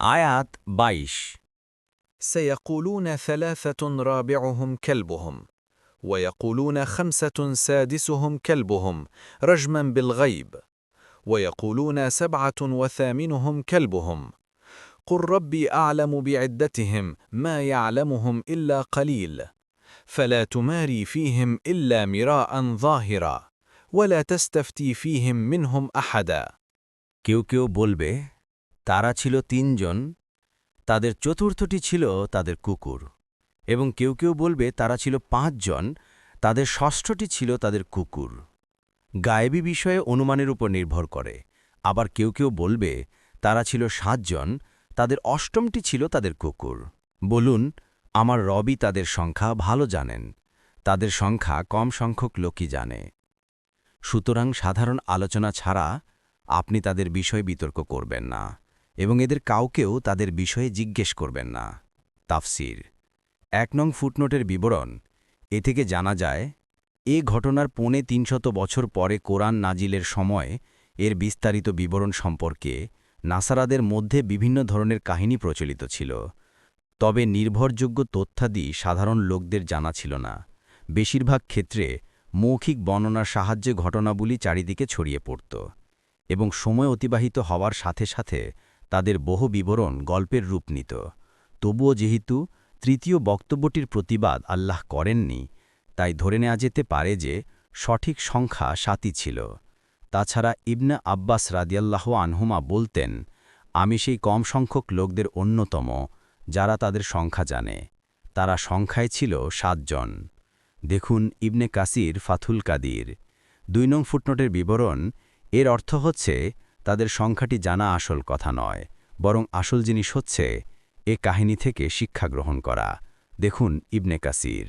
আয়াত বাইশ سيقولون ثلاثة رابعهم كلبهم ويقولون خمسة سادسهم كلبهم رجما بالغيب ويقولون سبعة وثامنهم كلبهم قل ربي أعلم بعدتهم ما يعلمهم إلا قليل فلا تماري فيهم إلا مراء ظاهرا ولا تستفتي فيهم منهم أحدا কেউ কেউ বলবে তারা ছিল তিনজন, তাদের চতুর্থটি ছিল তাদের কুকুর। এবং কেউ কেউ বলবে, তারা ছিল পাঁচজন, তাদের ষষ্ঠটি ছিল তাদের কুকুর। গায়েবী বিষয়ে অনুমানের উপর নির্ভর করে। আবার কেউ কেউ বলবে, তারা ছিল সাতজন, তাদের অষ্টমটি ছিল তাদের কুকুর। বলুন, আমার রবি তাদের সংখ্যা ভালো জানেন। তাদের সংখ্যা কম সংখ্যক লোকই জানে। সুতরাং সাধারণ আলোচনা ছাড়া আপনি তাদের বিষয়ে বিতর্ক করবেন না। এবং এদের কাউকেও তাদের বিষয়ে জিজ্ঞেস করবেন না। তাফসির। এক নং ফুটনোটের বিবরণ। এ থেকে জানা যায়, এ ঘটনার পৌনে তিনশত বছর পরে কোরআন নাজিলের সময় এর বিস্তারিত বিবরণ সম্পর্কে নাসারাদের মধ্যে বিভিন্ন ধরনের কাহিনী প্রচলিত ছিল। তবে নির্ভরযোগ্য তথ্যাদি সাধারণ লোকদের জানা ছিল না। বেশিরভাগ ক্ষেত্রে মৌখিক বর্ণনার সাহায্যে ঘটনাবলী চারিদিকে ছড়িয়ে পড়ত এবং সময় অতিবাহিত হওয়ার সাথে সাথে তাদের বহু বিবরণ গল্পের রূপ নিত। তবুও যেহেতু তৃতীয় বক্তব্যটির প্রতিবাদ আল্লাহ করেননি, তাই ধরে নেওয়া যেতে পারে যে সঠিক সংখ্যা সাতই ছিল। তাছাড়া ইবনে আব্বাস রাদিয়াল্লাহ আনহুমা বলতেন, আমি সেই কম সংখ্যক লোকদের অন্যতম, যারা তাদের সংখ্যা জানে। তারা সংখ্যায় ছিল সাতজন দেখুন ইবনে কাসির ফাথুল কাদির। দুই নং ফুটনোটের বিবরণ, এর অর্থ হচ্ছে তাদের সংখ্যাটি জানা আসল কথা নয়, বরং আসল জিনিস হচ্ছে, এ কাহিনী থেকে শিক্ষা গ্রহণ করা। দেখুন ইবনে কাসির।